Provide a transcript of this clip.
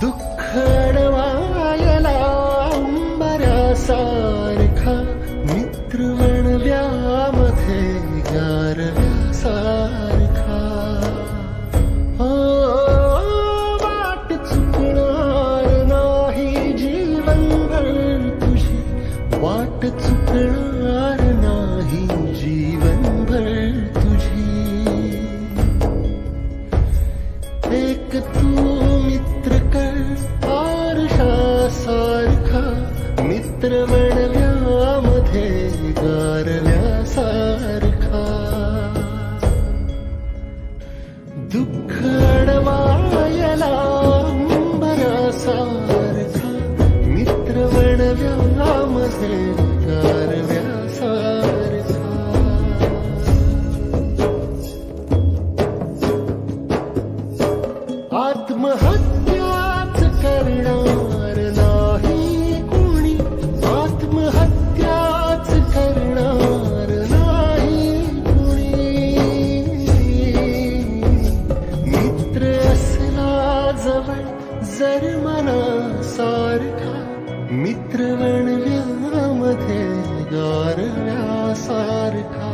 दुःख अडवायला वाट चुकणार नाही जीवनभर तुझी. एक तू मित्र कर आरशा सारखा मित्र म्हणल्यामध्ये गारल्यासारखा दुःख अडवायला अंबरासारखा करणार नाही कोणी. आत्महत्याच करणार नाही कोणी. मित्र असला जवळ जर मना सारखा मित्र वणव्यामध्ये गारव्या सारखा